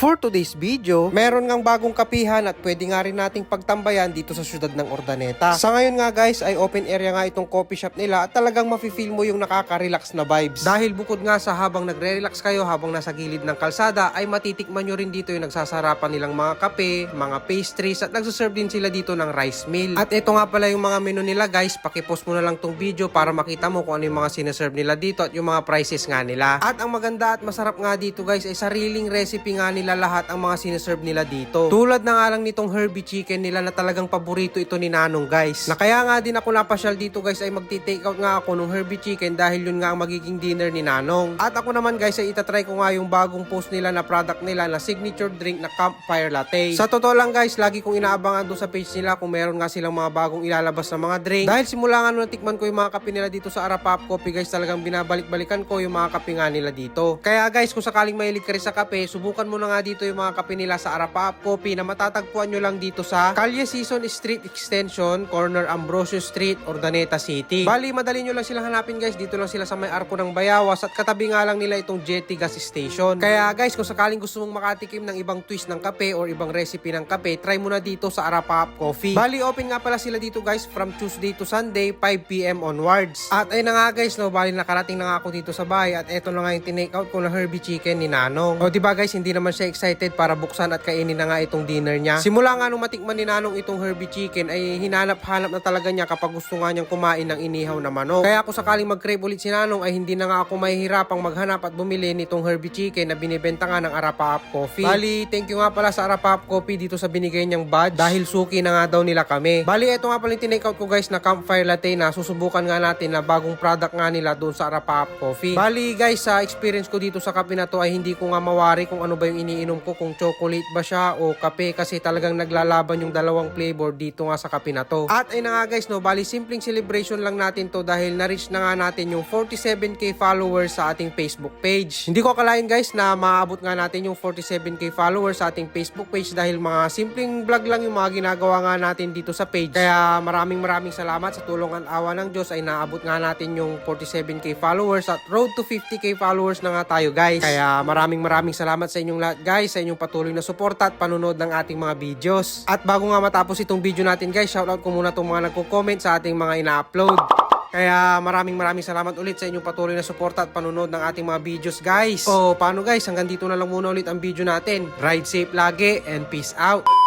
For today's video, meron ngang bagong kapihan at pwede nga rin nating pagtambayan dito sa syudad ng Ordaneta. Sa ngayon nga guys ay open area nga itong coffee shop nila at talagang mafe-feel mo yung nakaka-relax na vibes. Dahil bukod nga sa habang nagre-relax kayo habang nasa gilid ng kalsada ay matitikman nyo rin dito yung nagsasarapan nilang mga kape, mga pastries at nagsaserve din sila dito ng rice meal. At ito nga pala yung mga menu nila guys, pakipost mo na lang tong video para makita mo kung ano yung mga sineserve nila dito at yung mga prices nga nila. At ang maganda at masarap nga dito guys ay sariling recipe nga nila lahat ang mga sineserve nila dito. Tulad na nga lang nitong Herbie Chicken nila na talagang paborito ito ni Nanong guys. Na kaya nga din ako napasyal dito guys ay magti-take out nga ako ng Herbie Chicken dahil yun nga ang magiging dinner ni Nanong. At ako naman guys ay itatry ko nga yung bagong post nila na product nila na signature drink na Campfire Latte. Sa totoo lang guys, lagi kong inaabangan doon sa page nila kung meron nga silang mga bagong ilalabas na mga drink. Dahil simula nga nung natikman ko yung mga kape nila dito sa Arapap Coffee guys, talagang binabalik-balikan ko yung mga kape nga nila dito. Kaya guys, kung sakaling mahilig ka rin sa kape, subukan mo na nga dito yung mga kape nila sa Arapap Coffee na matatagpuan nyo lang dito sa Calle Season Street Extension, corner Ambrosio Street, Ordaneta City. Bali, madali nyo lang silang hanapin guys. Dito lang sila sa may arko ng Bayawas at katabi nga lang nila itong Jetty Gas Station. Kaya guys, kung sakaling gusto mong makatikim ng ibang twist ng kape or ibang recipe ng kape, try mo na dito sa Arapap Coffee. Bali, open nga pala sila dito guys from Tuesday to Sunday, 5pm onwards. At ayun na nga guys, no, bali nakarating na nga ako dito sa bahay at eto na nga yung tinake out ko na Herbie Chicken ni Nanong. O diba guys, hindi naman siya excited para buksan at kainin na nga itong dinner niya. Simula nga nung matikman ni Nanong itong Herbie Chicken ay hinanap-hanap na talaga niya kapag gusto nga niyang kumain ng inihaw na manok. Kaya kung sakaling mag-crave ulit si Nanong ay hindi na nga ako mahihirapang maghanap at bumili nitong Herbie Chicken na binibenta nga ng Arapap Coffee. Bali, thank you nga pala sa Arapap Coffee dito sa binigay niyang badge dahil suki na nga daw nila kami. Bali, ito nga pala yung tinake ko guys na Campfire Latte na susubukan nga natin na bagong product nga nila doon sa Arapap Coffee. Bali guys, sa experience ko dito sa kape na to ay hindi ko nga mawari kung ano ba yung iniinom ko, kung chocolate ba siya o kape kasi talagang naglalaban yung dalawang flavor dito nga sa kape na to. At ay na nga guys, no, bali simpleng celebration lang natin to dahil na-reach na nga natin yung 47k followers sa ating Facebook page. Hindi ko akalain guys na maabot nga natin yung 47k followers sa ating Facebook page dahil mga simpleng vlog lang yung mga ginagawa nga natin dito sa page. Kaya maraming maraming salamat sa tulong at awa ng Diyos ay naabot nga natin yung 47k followers at road to 50k followers na nga tayo guys. Kaya maraming maraming salamat sa inyong lahat guys sa inyong patuloy na suporta at panonood ng ating mga videos. At bago nga matapos itong video natin guys, shoutout ko muna itong mga nagko-comment sa ating mga ina-upload. Kaya maraming maraming salamat ulit sa inyong patuloy na suporta at panonood ng ating mga videos guys. O paano guys, hanggang dito na lang muna ulit ang video natin. Ride safe lagi and peace out.